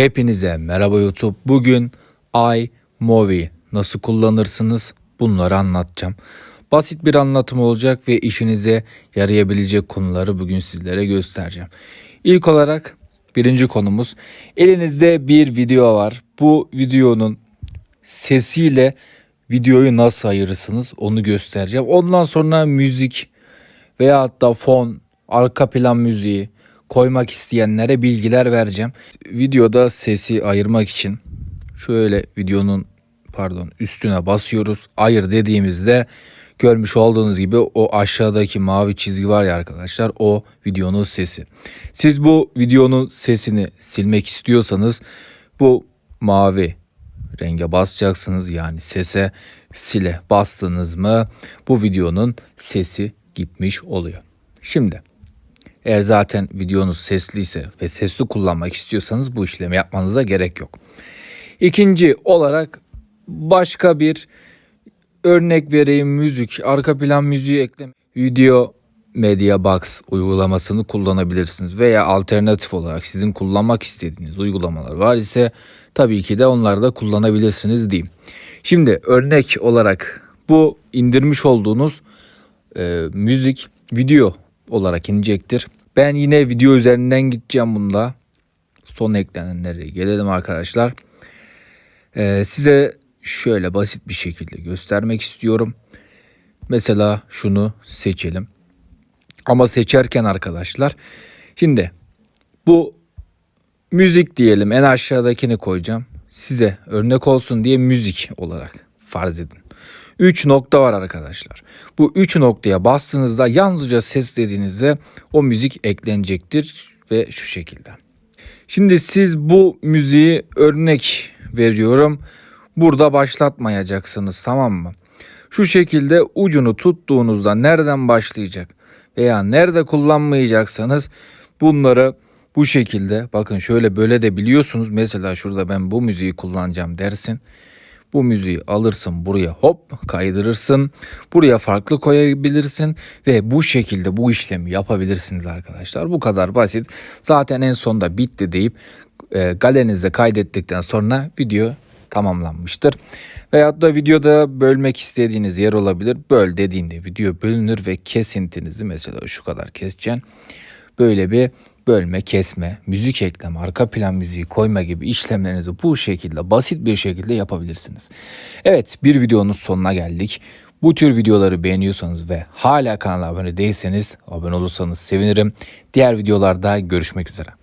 Hepinize merhaba YouTube. Bugün iMovie nasıl kullanırsınız bunları anlatacağım. Basit bir anlatım olacak ve işinize yarayabilecek konuları bugün sizlere göstereceğim. İlk olarak birinci konumuz elinizde bir video var. Bu videonun sesiyle videoyu nasıl ayırırsınız onu göstereceğim. Ondan sonra müzik veya hatta fon, arka plan müziği koymak isteyenlere bilgiler vereceğim. Videoda sesi ayırmak için şöyle videonun pardon üstüne basıyoruz. Ayır dediğimizde görmüş olduğunuz gibi o aşağıdaki mavi çizgi var ya arkadaşlar o videonun sesi. Siz bu videonun sesini silmek istiyorsanız bu mavi renge basacaksınız. Yani sese sile bastınız mı bu videonun sesi gitmiş oluyor. Şimdi eğer zaten videonuz sesliyse ve sesli kullanmak istiyorsanız bu işlemi yapmanıza gerek yok. İkinci olarak başka bir örnek vereyim müzik, arka plan müziği ekleme. Video Media Box uygulamasını kullanabilirsiniz veya alternatif olarak sizin kullanmak istediğiniz uygulamalar var ise tabii ki de onları da kullanabilirsiniz diyeyim. Şimdi örnek olarak bu indirmiş olduğunuz e, müzik video olarak inecektir. Ben yine video üzerinden gideceğim bunda. Son eklenenlere gelelim arkadaşlar. E, size şöyle basit bir şekilde göstermek istiyorum. Mesela şunu seçelim. Ama seçerken arkadaşlar şimdi bu müzik diyelim en aşağıdakini koyacağım. Size örnek olsun diye müzik olarak farz edin. 3 nokta var arkadaşlar. Bu 3 noktaya bastığınızda yalnızca ses dediğinizde o müzik eklenecektir ve şu şekilde. Şimdi siz bu müziği örnek veriyorum. Burada başlatmayacaksınız tamam mı? Şu şekilde ucunu tuttuğunuzda nereden başlayacak veya nerede kullanmayacaksanız bunları bu şekilde bakın şöyle böyle de biliyorsunuz. Mesela şurada ben bu müziği kullanacağım dersin. Bu müziği alırsın buraya hop kaydırırsın. Buraya farklı koyabilirsin ve bu şekilde bu işlemi yapabilirsiniz arkadaşlar. Bu kadar basit. Zaten en sonda bitti deyip e, galerinizde kaydettikten sonra video tamamlanmıştır. Veyahut da videoda bölmek istediğiniz yer olabilir. Böl dediğinde video bölünür ve kesintinizi mesela şu kadar keseceksin. Böyle bir bölme, kesme, müzik ekleme, arka plan müziği koyma gibi işlemlerinizi bu şekilde basit bir şekilde yapabilirsiniz. Evet bir videonun sonuna geldik. Bu tür videoları beğeniyorsanız ve hala kanala abone değilseniz abone olursanız sevinirim. Diğer videolarda görüşmek üzere.